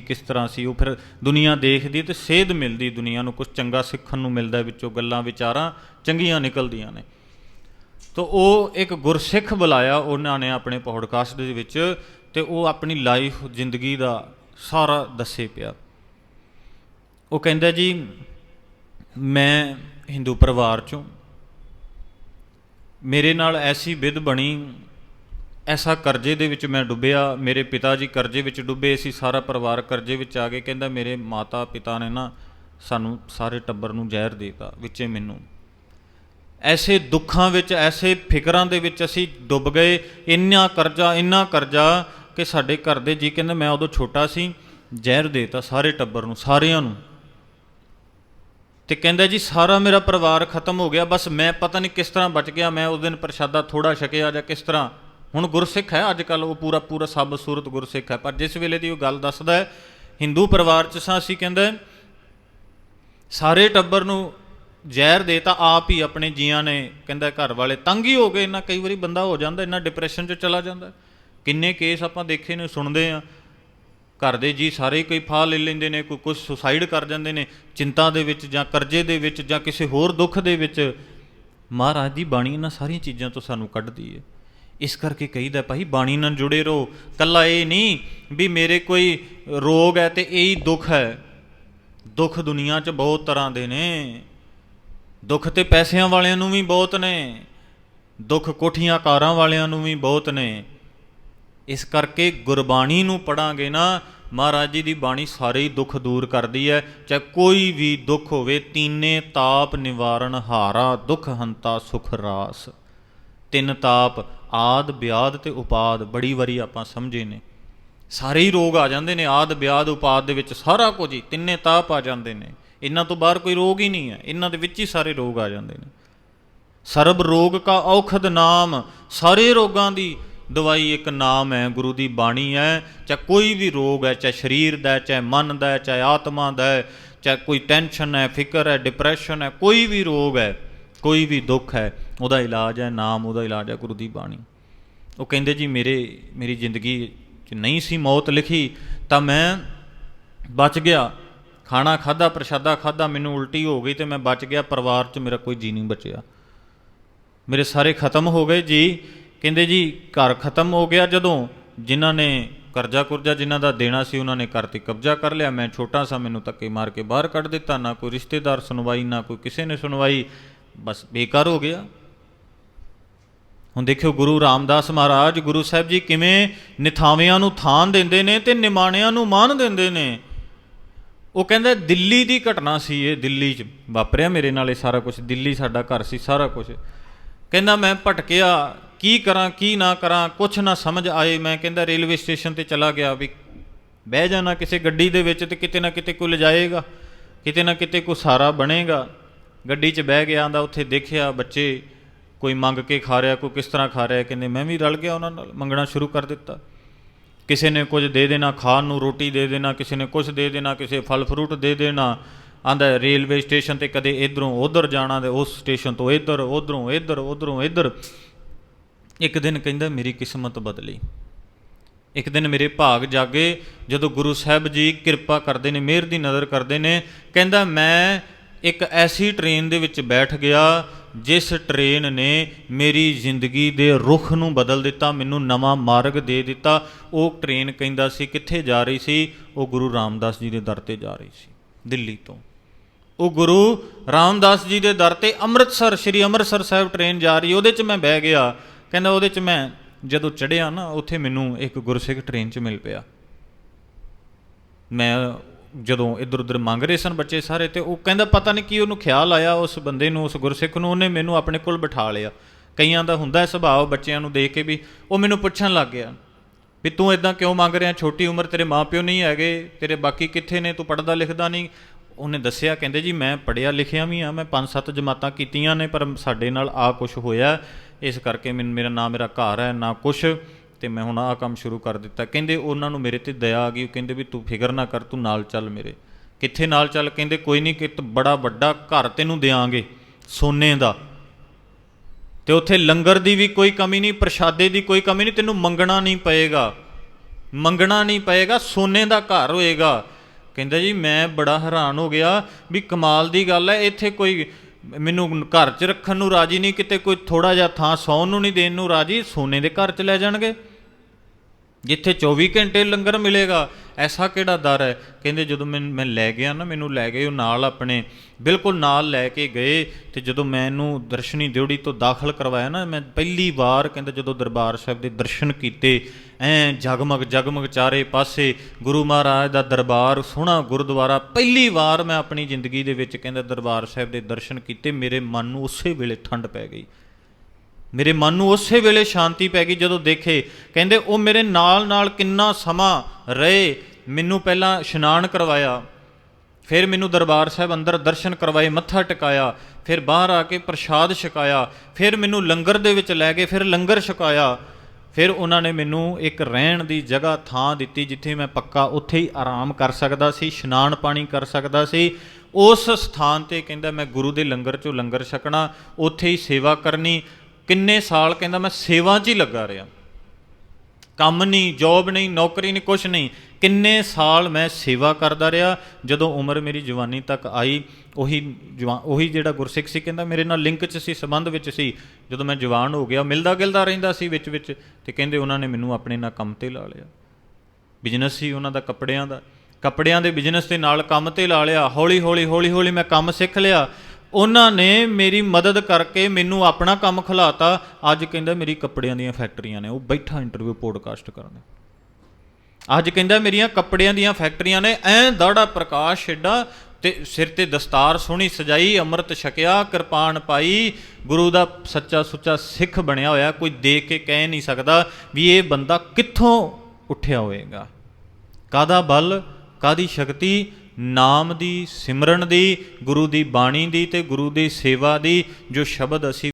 ਕਿਸ ਤਰ੍ਹਾਂ ਸੀ, ਉਹ ਫਿਰ ਦੁਨੀਆ ਦੇਖਦੀ ਤੇ ਸੇਧ ਮਿਲਦੀ ਦੁਨੀਆ ਨੂੰ ਕੁਝ ਚੰਗਾ ਸਿੱਖਣ ਨੂੰ ਮਿਲਦਾ ਵਿੱਚੋਂ, ਗੱਲਾਂ, ਵਿਚਾਰਾਂ ਚੰਗੀਆਂ ਨਿਕਲਦੀਆਂ ਨੇ। ਤੋ ਉਹ ਇੱਕ ਗੁਰਸਿੱਖ ਬੁਲਾਇਆ, ਉਹਨਾਂ ਨੇ ਆਪਣੇ ਪੌਡਕਾਸਟ ਦੇ ਵਿੱਚ ਤੇ ਉਹ ਆਪਣੀ ਲਾਈਫ, ਜ਼ਿੰਦਗੀ ਦਾ ਸਾਰਾ ਦੱਸੇ ਪਿਆ। ਉਹ ਕਹਿੰਦਾ ਜੀ, ਮੈਂ ਹਿੰਦੂ ਪਰਿਵਾਰ ਚੋਂ, ਮੇਰੇ ਨਾਲ ਐਸੀ ਵਿਧ ਬਣੀ ਐਸਾ ਕਰਜ਼ੇ ਦੇ ਵਿੱਚ ਮੈਂ ਡੁੱਬਿਆ, ਮੇਰੇ ਪਿਤਾ ਜੀ ਕਰਜ਼ੇ ਵਿੱਚ ਡੁੱਬੇ ਸੀ ਸਾਰਾ ਪਰਿਵਾਰ ਕਰਜ਼ੇ ਵਿੱਚ ਆ ਕੇ ਕਹਿੰਦਾ ਮੇਰੇ ਮਾਤਾ ਪਿਤਾ ਨੇ ਨਾ ਸਾਨੂੰ ਸਾਰੇ ਟੱਬਰ ਨੂੰ ਜ਼ਹਿਰ ਦੇਤਾ ਵਿੱਚੇ ਮੈਨੂੰ। ਐਸੇ ਦੁੱਖਾਂ ਵਿੱਚ, ਐਸੇ ਫਿਕਰਾਂ ਦੇ ਵਿੱਚ ਅਸੀਂ ਡੁੱਬ ਗਏ, ਇੰਨਾ ਕਰਜ਼ਾ ਇੰਨਾ ਕਰਜ਼ਾ ਕਿ ਸਾਡੇ ਘਰ ਦੇ ਜੀ ਕਹਿੰਦੇ ਮੈਂ ਉਦੋਂ ਛੋਟਾ ਸੀ, ਜ਼ਹਿਰ ਦੇਤਾ ਸਾਰੇ ਟੱਬਰ ਨੂੰ, ਸਾਰਿਆਂ ਨੂੰ। ਤੇ ਕਹਿੰਦਾ ਜੀ ਸਾਰਾ ਮੇਰਾ ਪਰਿਵਾਰ ਖਤਮ ਹੋ ਗਿਆ, ਬਸ ਮੈਂ ਪਤਾ ਨਹੀਂ ਕਿਸ ਤਰ੍ਹਾਂ ਬਚ ਗਿਆ, ਮੈਂ ਉਸ ਦਿਨ ਪ੍ਰਸ਼ਾਦਾ ਥੋੜਾ ਛਕਿਆ ਜਾਂ ਕਿਸ ਤਰ੍ਹਾਂ। ਹੁਣ ਗੁਰਸਿੱਖ ਹੈ ਅੱਜ ਕੱਲ ਉਹ ਪੂਰਾ ਪੂਰਾ ਸਭ ਸੂਰਤ ਗੁਰਸਿੱਖ ਹੈ, ਪਰ ਜਿਸ ਵੇਲੇ ਦੀ ਉਹ ਗੱਲ ਦੱਸਦਾ ਹੈ, ਹਿੰਦੂ ਪਰਿਵਾਰ ਚ ਸਾਂ ਅਸੀਂ ਕਹਿੰਦਾ ਸਾਰੇ ਟੱਬਰ ਨੂੰ ਜ਼ਹਿਰ ਦੇਤਾ ਆਪ ਹੀ ਆਪਣੇ ਜੀਆਂ ਨੇ, ਕਹਿੰਦਾ ਘਰ ਵਾਲੇ, ਤੰਗ ਹੀ ਹੋ ਗਏ, ਇੰਨਾ ਕਈ ਵਾਰੀ ਬੰਦਾ ਹੋ ਜਾਂਦਾ, ਇੰਨਾ ਡਿਪਰੈਸ਼ਨ 'ਚ ਚਲਾ ਜਾਂਦਾ ਕਿੰਨੇ ਕੇਸ ਆਪਾਂ ਦੇਖੇ ਨੇ, ਸੁਣਦੇ ਆ ਘਰ ਦੇ ਜੀ ਸਾਰੇ ਹੀ ਕੋਈ ਫਾਹ ਲੈ ਲੈਂਦੇ ਨੇ, ਕੋਈ ਕੁਝ ਸੁਸਾਈਡ ਕਰ ਜਾਂਦੇ ਨੇ, ਚਿੰਤਾ ਦੇ ਵਿੱਚ ਜਾਂ ਕਰਜ਼ੇ ਦੇ ਵਿੱਚ ਜਾਂ ਕਿਸੇ ਹੋਰ ਦੁੱਖ ਦੇ ਵਿੱਚ। ਮਹਾਰਾਜ ਦੀ ਬਾਣੀ ਇਹਨਾਂ ਸਾਰੀਆਂ ਚੀਜ਼ਾਂ ਤੋਂ ਸਾਨੂੰ ਕੱਢਦੀ ਹੈ। ਇਸ ਕਰਕੇ ਕਹੀਦਾ, ਭਾਈ ਬਾਣੀ ਨਾਲ ਜੁੜੇ ਰਹੋ। ਕੱਲਾ ਇਹ ਨਹੀਂ ਵੀ ਮੇਰੇ ਕੋਈ ਰੋਗ ਹੈ ਤੇ ਇਹ ਹੀ ਦੁੱਖ ਹੈ। ਦੁੱਖ ਦੁਨੀਆ 'ਚ ਬਹੁਤ ਤਰ੍ਹਾਂ ਦੇ ਨੇ। ਦੁੱਖ ਤੇ ਪੈਸਿਆਂ ਵਾਲਿਆਂ ਨੂੰ ਵੀ ਬਹੁਤ ਨੇ। ਦੁੱਖ ਕੋਠੀਆਂ ਕਾਰਾਂ ਵਾਲਿਆਂ ਨੂੰ ਵੀ ਬਹੁਤ ਨੇ। ਇਸ ਕਰਕੇ ਗੁਰਬਾਣੀ ਨੂੰ ਪੜਾਂਗੇ ਨਾ, ਮਹਾਰਾਜ ਜੀ ਦੀ ਬਾਣੀ ਸਾਰੇ ਹੀ ਦੁੱਖ ਦੂਰ ਕਰਦੀ ਹੈ। ਚਾਹੇ ਕੋਈ ਵੀ ਦੁੱਖ ਹੋਵੇ, ਤੀਨੇ ਤਾਪ ਨਿਵਾਰਨ ਹਾਰਾ, ਦੁੱਖ ਹੰਤਾ ਸੁਖ ਰਾਸ। ਤਿੰਨ ਤਾਪ, ਆਦ, ਬਿਆਦ ਤੇ ਉਪਾਦ ਬੜੀ ਵਾਰੀ ਆਪਾਂ ਸਮਝੇ ਨੇ। ਸਾਰੇ ਹੀ ਰੋਗ ਆ ਜਾਂਦੇ ਨੇ, ਆਦ, ਬਿਆਦ, ਉਪਾਦ ਦੇ ਵਿੱਚ ਸਾਰਾ ਕੁਝ ਹੀ, ਤਿੰਨੇ ਤਾਪ ਆ ਜਾਂਦੇ ਨੇ। ਇਹਨਾਂ ਤੋਂ ਬਾਹਰ ਕੋਈ ਰੋਗ ਹੀ ਨਹੀਂ ਹੈ, ਇਹਨਾਂ ਦੇ ਵਿੱਚ ਹੀ ਸਾਰੇ ਰੋਗ ਆ ਜਾਂਦੇ ਨੇ। ਸਰਬ ਰੋਗ ਕਾ ਔਖਦ ਨਾਮ, ਸਾਰੇ ਰੋਗਾਂ ਦੀ ਦਵਾਈ ਇੱਕ ਨਾਮ ਹੈ, ਗੁਰੂ ਦੀ ਬਾਣੀ ਹੈ। ਚਾਹੇ ਕੋਈ ਵੀ ਰੋਗ ਹੈ, ਚਾਹੇ ਸਰੀਰ ਦਾ ਚਾਹੇ ਮਨ ਦਾ ਚਾਹੇ ਆਤਮਾ ਦਾ ਚਾਹੇ ਕੋਈ ਟੈਨਸ਼ਨ ਹੈ, ਫਿਕਰ ਹੈ, ਡਿਪਰੈਸ਼ਨ ਹੈ, ਕੋਈ ਵੀ ਰੋਗ ਹੈ, ਕੋਈ ਵੀ ਦੁੱਖ ਹੈ ਉਹਦਾ ਇਲਾਜ ਹੈ, ਨਾਮ ਉਹਦਾ ਇਲਾਜ ਹੈ, ਗੁਰੂ ਦੀ ਬਾਣੀ। ਉਹ ਕਹਿੰਦੇ ਜੀ, ਮੇਰੇ, ਮੇਰੀ ਜ਼ਿੰਦਗੀ 'ਚ ਨਹੀਂ ਸੀ ਮੌਤ ਲਿਖੀ, ਤਾਂ ਮੈਂ ਬਚ ਗਿਆ। ਖਾਣਾ ਖਾਦਾ ਪ੍ਰਸ਼ਾਦਾ ਖਾਦਾ ਮੈਨੂੰ ਉਲਟੀ ਹੋ ਗਈ ਤੇ ਮੈਂ ਬਚ ਗਿਆ। ਪਰਿਵਾਰ 'ਚ ਮੇਰਾ ਕੋਈ ਜੀ ਨਹੀਂ ਬਚਿਆ। ਮੇਰੇ ਸਾਰੇ ਖਤਮ ਹੋ ਗਏ ਜੀ। ਕਹਿੰਦੇ ਜੀ, ਘਰ ਖਤਮ ਹੋ ਗਿਆ ਜਦੋਂ ਜਿਨ੍ਹਾਂ ਨੇ ਕਰਜ਼ਾ ਕੁਰਜ਼ਾ ਜਿਨ੍ਹਾਂ ਦਾ ਦੇਣਾ ਸੀ, ਉਹਨਾਂ ਨੇ ਘਰ ਤੇ ਕਬਜ਼ਾ ਕਰ ਲਿਆ। ਮੈਂ ਛੋਟਾ ਸਾਂ, ਮੈਨੂੰ ਧੱਕੇ ਮਾਰ ਕੇ ਬਾਹਰ ਕੱਢ ਦਿੱਤਾ। ਨਾ ਕੋਈ ਰਿਸ਼ਤੇਦਾਰ ਸੁਣਵਾਈ, ਨਾ ਕੋਈ ਕਿਸੇ ਨੇ ਸੁਣਵਾਈ। ਬਸ ਬੇਕਾਰ ਹੋ ਗਿਆ। ਹੁਣ ਦੇਖਿਓ ਗੁਰੂ ਰਾਮਦਾਸ ਮਹਾਰਾਜ ਗੁਰੂ ਸਾਹਿਬ ਜੀ ਕਿਵੇਂ ਨਿਥਾਵਿਆਂ ਨੂੰ ਥਾਨ ਦਿੰਦੇ ਨੇ ਤੇ ਨਿਮਾਣਿਆਂ ਨੂੰ ਮਾਨ ਦਿੰਦੇ ਨੇ। ਉਹ ਕਹਿੰਦਾ ਦਿੱਲੀ ਦੀ ਘਟਨਾ ਸੀ ਇਹ, ਦਿੱਲੀ 'ਚ ਵਾਪਰਿਆ ਮੇਰੇ ਨਾਲ ਇਹ ਸਾਰਾ ਕੁਝ ਦਿੱਲੀ ਸਾਡਾ ਘਰ ਸੀ ਸਾਰਾ ਕੁਝ ਕਹਿੰਦਾ ਮੈਂ ਭਟਕਿਆ, ਕੀ ਕਰਾਂ, ਕੀ ਨਾ ਕਰਾਂ, ਕੁਛ ਨਾ ਸਮਝ ਆਏ। ਮੈਂ ਕਹਿੰਦਾ ਰੇਲਵੇ ਸਟੇਸ਼ਨ ਤੇ ਚਲਾ ਗਿਆ ਵੀ ਬਹਿ ਜਾਣਾ ਕਿਸੇ ਗੱਡੀ ਦੇ ਵਿੱਚ ਤੇ ਕਿਤੇ ਨਾ ਕਿਤੇ ਕੋਈ ਲਿਜਾਏਗਾ, ਕਿਤੇ ਨਾ ਕਿਤੇ ਕੋਈ ਸਾਰਾ ਬਣੇਗਾ। ਗੱਡੀ 'ਚ ਬਹਿ ਗਿਆ ਆਂਦਾ ਉੱਥੇ ਦੇਖਿਆ ਬੱਚੇ ਕੋਈ ਮੰਗ ਕੇ ਖਾ ਰਿਹਾ, ਕੋਈ ਕਿਸ ਤਰ੍ਹਾਂ ਖਾ ਰਿਹਾ, ਕਹਿੰਦੇ ਮੈਂ ਵੀ ਰਲ ਗਿਆ ਉਹਨਾਂ ਨਾਲ, ਮੰਗਣਾ ਸ਼ੁਰੂ ਕਰ ਦਿੱਤਾ। ਕਿਸੇ ਨੇ ਕੁਝ ਦੇ ਦੇਣਾ, ਖਾਣ ਨੂੰ ਰੋਟੀ ਦੇ ਦੇਣਾ, ਕਿਸੇ ਨੇ ਕੁਝ ਦੇ ਦੇਣਾ, ਕਿਸੇ ਫਲ ਫਰੂਟ ਦੇ ਦੇਣਾ, ਆਂਦਾ ਰੇਲਵੇ ਸਟੇਸ਼ਨ ਤੇ ਕਦੇ ਇਧਰੋਂ ਉਧਰ ਜਾਣਾ ਤੇ ਉਸ ਸਟੇਸ਼ਨ ਤੋਂ ਇਧਰ, ਉਧਰੋਂ ਇਧਰ ਉਧਰੋਂ ਇਧਰ। ਇੱਕ ਦਿਨ ਕਹਿੰਦਾ, ਮੇਰੀ ਕਿਸਮਤ ਬਦਲੀ। ਇੱਕ ਦਿਨ ਮੇਰੇ ਭਾਗ ਜਾਗੇ, ਜਦੋਂ ਗੁਰੂ ਸਾਹਿਬ ਜੀ ਕਿਰਪਾ ਕਰਦੇ ਨੇ, ਮਿਹਰ ਦੀ ਨਜ਼ਰ ਕਰਦੇ ਨੇ, ਕਹਿੰਦਾ, ਮੈਂ ਇੱਕ ਐਸੀ ਟ੍ਰੇਨ ਦੇ ਵਿੱਚ ਬੈਠ ਗਿਆ ਜਿਸ ਟ੍ਰੇਨ ਨੇ ਮੇਰੀ ਜ਼ਿੰਦਗੀ ਦੇ ਰੁਖ ਨੂੰ ਬਦਲ ਦਿੱਤਾ, ਮੈਨੂੰ ਨਵਾਂ ਮਾਰਗ ਦੇ ਦਿੱਤਾ, ਉਹ ਟ੍ਰੇਨ ਕਹਿੰਦਾ ਸੀ, ਕਿੱਥੇ ਜਾ ਰਹੀ ਸੀ? ਉਹ ਗੁਰੂ ਰਾਮਦਾਸ ਜੀ ਦੇ ਦਰ ਤੇ ਜਾ ਰਹੀ ਸੀ, ਦਿੱਲੀ ਤੋਂ। ਉਹ ਗੁਰੂ ਰਾਮਦਾਸ ਜੀ ਦੇ ਦਰ ਤੇ ਅੰਮ੍ਰਿਤਸਰ, ਸ੍ਰੀ ਅੰਮ੍ਰਿਤਸਰ ਸਾਹਿਬ ਟ੍ਰੇਨ ਜਾ ਰਹੀ, ਉਹਦੇ 'ਚ ਮੈਂ ਬਹਿ ਗਿਆ। ਕਹਿੰਦਾ ਉਹਦੇ 'ਚ ਮੈਂ ਜਦੋਂ ਚੜਿਆ ਨਾ, ਉੱਥੇ ਮੈਨੂੰ ਇੱਕ ਗੁਰਸਿੱਖ ਟ੍ਰੇਨ 'ਚ ਮਿਲ ਪਿਆ। ਮੈਂ ਜਦੋਂ ਇੱਧਰ ਉੱਧਰ ਮੰਗ ਰਹੇ ਸਨ ਬੱਚੇ ਸਾਰੇ ਤੇ ਉਹ ਕਹਿੰਦਾ ਪਤਾ ਨਹੀਂ ਕੀ ਉਹਨੂੰ ਖਿਆਲ ਆਇਆ, ਉਸ ਬੰਦੇ ਨੂੰ, ਉਸ ਗੁਰਸਿੱਖ ਨੂੰ, ਉਹਨੇ ਮੈਨੂੰ ਆਪਣੇ ਕੋਲ ਬਿਠਾ ਲਿਆ। ਕਈਆਂ ਦਾ ਹੁੰਦਾ ਹੈ ਸੁਭਾਅ ਬੱਚਿਆਂ ਨੂੰ ਦੇਖ ਕੇ ਵੀ ਉਹ ਮੈਨੂੰ ਪੁੱਛਣ ਲੱਗ ਗਿਆ ਵੀ ਤੂੰ ਇਦਾਂ ਕਿਉਂ ਮੰਗ ਰਿਹਾ? ਛੋਟੀ ਉਮਰ ਤੇਰੇ ਮਾਪਿਓ ਨਹੀਂ ਹੈਗੇ, ਤੇਰੇ ਬਾਕੀ ਕਿੱਥੇ ਨੇ? ਤੂੰ ਪੜਦਾ ਲਿਖਦਾ ਨਹੀਂ। ਉਹਨੇ ਦੱਸਿਆ, ਕਹਿੰਦੇ ਜੀ ਮੈਂ ਪੜਿਆ ਲਿਖਿਆ ਵੀ ਆ ਮੈਂ ਪੰਜ ਸੱਤ ਜਮਾਤਾਂ ਕੀਤੀਆਂ ਨੇ, ਪਰ ਸਾਡੇ ਨਾਲ ਆ ਕੁਝ ਹੋਇਆ। ਇਸ ਕਰਕੇ ਮੈਨੂੰ, ਮੇਰਾ ਨਾ ਮੇਰਾ ਘਰ ਹੈ, ਨਾ ਕੁਛ। ਤੇ ਮੈਂ ਹੁਣ ਆਹ ਕੰਮ ਸ਼ੁਰੂ ਕਰ ਦਿੱਤਾ। ਕਹਿੰਦੇ ਉਹਨਾਂ ਨੂੰ ਮੇਰੇ ਤੇ ਦਇਆ ਆ ਗਈ, ਉਹ ਕਹਿੰਦੇ ਵੀ ਤੂੰ ਫਿਕਰ ਨਾ ਕਰ, ਤੂੰ ਨਾਲ ਚੱਲ ਮੇਰੇ। ਕਿੱਥੇ ਨਾਲ ਚੱਲ? ਕਹਿੰਦੇ ਕੋਈ ਨਹੀਂ ਕਿ ਬੜਾ ਵੱਡਾ ਘਰ ਤੈਨੂੰ ਦੇਾਂਗੇ ਸੋਨੇ ਦਾ। ਤੇ ਉੱਥੇ ਲੰਗਰ ਦੀ ਵੀ ਕੋਈ ਕਮੀ ਨਹੀਂ ਪ੍ਰਸ਼ਾਦੇ ਦੀ ਕੋਈ ਕਮੀ ਨਹੀਂ ਤੈਨੂੰ ਮੰਗਣਾ ਨਹੀਂ ਪਏਗਾ। ਮੰਗਣਾ ਨਹੀਂ ਪਏਗਾ, ਸੋਨੇ ਦਾ ਘਰ ਹੋਏਗਾ। ਕਹਿੰਦਾ ਜੀ, ਮੈਂ ਬੜਾ ਹੈਰਾਨ ਹੋ ਗਿਆ ਵੀ ਕਮਾਲ ਦੀ ਗੱਲ ਹੈ, ਇੱਥੇ ਕੋਈ ਮੈਨੂੰ ਘਰ 'ਚ ਰੱਖਣ ਨੂੰ ਰਾਜੀ ਨਹੀਂ, ਕਿਤੇ ਕੋਈ ਥੋੜਾ ਜਿਹਾ ਥਾਂ ਸੌਣ ਨੂੰ ਨਹੀਂ ਦੇਣ ਨੂੰ ਰਾਜੀ, ਸੋਨੇ ਦੇ ਘਰ 'ਚ ਲੈ ਜਾਣਗੇ। ਜਿੱਥੇ 24 ਘੰਟੇ ਲੰਗਰ ਮਿਲੇਗਾ ਐਸਾ ਕਿਹੜਾ ਦਰ ਹੈ? ਕਹਿੰਦੇ ਜਦੋਂ ਮੈਂ ਮੈਂ ਲੈ ਗਿਆ ਨਾ, ਮੈਨੂੰ ਲੈ ਗਏ, ਉਹ ਨਾਲ ਆਪਣੇ, ਬਿਲਕੁਲ ਨਾਲ ਲੈ ਕੇ ਗਏ ਤੇ ਜਦੋਂ ਮੈਨੂੰ ਦਰਸ਼ਨੀ ਦਿਉੜੀ ਤੋਂ ਦਾਖਲ ਕਰਵਾਇਆ ਨਾ, ਮੈਂ ਪਹਿਲੀ ਵਾਰ ਕਹਿੰਦੇ ਜਦੋਂ ਦਰਬਾਰ ਸਾਹਿਬ ਦੇ ਦਰਸ਼ਨ ਕੀਤੇ, ਐ ਜਗਮਗ ਜਗਮਗ ਚਾਰੇ ਪਾਸੇ, ਗੁਰੂ ਮਹਾਰਾਜ ਦਾ ਦਰਬਾਰ, ਸੋਹਣਾ ਗੁਰਦੁਆਰਾ, ਪਹਿਲੀ ਵਾਰ ਮੈਂ ਆਪਣੀ ਜ਼ਿੰਦਗੀ ਦੇ ਵਿੱਚ ਕਹਿੰਦਾ ਦਰਬਾਰ ਸਾਹਿਬ ਦੇ ਦਰਸ਼ਨ ਕੀਤੇ, ਮੇਰੇ ਮਨ ਨੂੰ ਉਸੇ ਵੇਲੇ ਠੰਡ ਪੈ ਗਈ। ਮੇਰੇ ਮਨ ਨੂੰ ਉਸੇ ਵੇਲੇ ਸ਼ਾਂਤੀ ਪੈ ਗਈ ਜਦੋਂ ਦੇਖੇ। ਕਹਿੰਦੇ, ਉਹ ਮੇਰੇ ਨਾਲ ਨਾਲ ਕਿੰਨਾ ਸਮਾਂ ਰਹੇ, ਮੈਨੂੰ ਪਹਿਲਾਂ ਇਸ਼ਨਾਨ ਕਰਵਾਇਆ। ਫਿਰ ਮੈਨੂੰ ਦਰਬਾਰ ਸਾਹਿਬ ਅੰਦਰ ਦਰਸ਼ਨ ਕਰਵਾਏ, ਮੱਥਾ ਟਿਕਾਇਆ। ਫਿਰ ਬਾਹਰ ਆ ਕੇ ਪ੍ਰਸ਼ਾਦ ਛਕਾਇਆ। ਫਿਰ ਮੈਨੂੰ ਲੰਗਰ ਦੇ ਵਿੱਚ ਲੈ ਗਏ, ਫਿਰ ਲੰਗਰ ਛਕਾਇਆ। ਫਿਰ ਉਹਨਾਂ ਨੇ ਮੈਨੂੰ ਇੱਕ ਰਹਿਣ ਦੀ ਜਗ੍ਹਾ, ਥਾਂ ਦਿੱਤੀ ਜਿੱਥੇ ਮੈਂ ਪੱਕਾ ਉੱਥੇ ਹੀ ਆਰਾਮ ਕਰ ਸਕਦਾ ਸੀ, ਇਸ਼ਨਾਨ ਪਾਣੀ ਕਰ ਸਕਦਾ ਸੀ। ਉਸ ਸਥਾਨ ਤੇ ਕਹਿੰਦਾ, ਮੈਂ ਗੁਰੂ ਦੇ ਲੰਗਰ ਚੋਂ ਲੰਗਰ ਛਕਣਾ, ਉੱਥੇ ਹੀ ਸੇਵਾ ਕਰਨੀ। ਕਿੰਨੇ ਸਾਲ ਕਹਿੰਦਾ ਮੈਂ ਸੇਵਾ 'ਚ ਹੀ ਲੱਗਾ ਰਿਹਾ। ਕੰਮ ਨਹੀਂ ਜੌਬ ਨਹੀਂ, ਨੌਕਰੀ ਨਹੀਂ, ਕੁਛ ਨਹੀਂ। ਕਿੰਨੇ ਸਾਲ ਮੈਂ ਸੇਵਾ ਕਰਦਾ ਰਿਹਾ। ਜਦੋਂ ਉਮਰ ਮੇਰੀ ਜਵਾਨੀ ਤੱਕ ਆਈ, ਉਹੀ ਜਵਾ, ਉਹੀ ਜਿਹੜਾ ਗੁਰਸਿੱਖ ਸੀ ਕਹਿੰਦਾ ਮੇਰੇ ਨਾਲ ਲਿੰਕ 'ਚ ਸੀ, ਸੰਬੰਧ ਵਿੱਚ ਸੀ। ਜਦੋਂ ਮੈਂ ਜਵਾਨ ਹੋ ਗਿਆ ਮਿਲਦਾ ਗਿਲਦਾ ਰਹਿੰਦਾ ਸੀ ਵਿੱਚ ਵਿੱਚ ਤੇ ਕਹਿੰਦੇ ਉਹਨਾਂ ਨੇ ਮੈਨੂੰ ਆਪਣੇ ਨਾਲ ਕੰਮ ਤੇ ਲਾ ਲਿਆ। ਬਿਜ਼ਨਸ ਸੀ ਉਹਨਾਂ ਦਾ ਕੱਪੜਿਆਂ ਦਾ। ਕੱਪੜਿਆਂ ਦੇ ਬਿਜ਼ਨਸ ਦੇ ਨਾਲ ਕੰਮ ਤੇ ਲਾ ਲਿਆ। ਹੌਲੀ ਹੌਲੀ ਹੌਲੀ ਹੌਲੀ ਮੈਂ ਕੰਮ ਸਿੱਖ ਲਿਆ। ਉਹਨਾਂ ਨੇ ਮੇਰੀ ਮਦਦ ਕਰਕੇ ਮੈਨੂੰ ਆਪਣਾ ਕੰਮ ਖਿਲਾਤਾ। ਅੱਜ ਕਹਿੰਦਾ ਮੇਰੀ ਕੱਪੜਿਆਂ ਦੀਆਂ ਫੈਕਟਰੀਆਂ ਨੇ, ਉਹ ਬੈਠਾ ਇੰਟਰਵਿਊ ਪੋਡਕਾਸਟ ਕਰਨ। ਅੱਜ ਕਹਿੰਦਾ ਮੇਰੀਆਂ ਕੱਪੜਿਆਂ ਦੀਆਂ ਫੈਕਟਰੀਆਂ ਨੇ, ਐਂ ਦਾੜਾ ਪ੍ਰਕਾਸ਼ ਏਡਾ ਤੇ ਸਿਰ ਤੇ ਦਸਤਾਰ ਸੋਹਣੀ ਸਜਾਈ, ਅੰਮ੍ਰਿਤ ਛਕਿਆ, ਕਿਰਪਾਨ ਪਾਈ, ਗੁਰੂ ਦਾ ਸੱਚਾ ਸੁੱਚਾ ਸਿੱਖ ਬਣਿਆ ਹੋਇਆ, ਕੋਈ ਦੇਖ ਕੇ ਕਹਿ ਨਹੀਂ ਸਕਦਾ ਵੀ ਇਹ ਬੰਦਾ ਕਿੱਥੋਂ ਉੱਠਿਆ ਹੋਵੇਗਾ। ਕਾਦਾ ਬਲ ਕਾਦੀ ਸ਼ਕਤੀ ਨਾਮ ਦੀ, ਸਿਮਰਨ ਦੀ, ਗੁਰੂ ਦੀ ਬਾਣੀ ਦੀ ਤੇ ਗੁਰੂ ਦੀ ਸੇਵਾ ਦੀ ਜੋ ਸ਼ਬਦ ਅਸੀਂ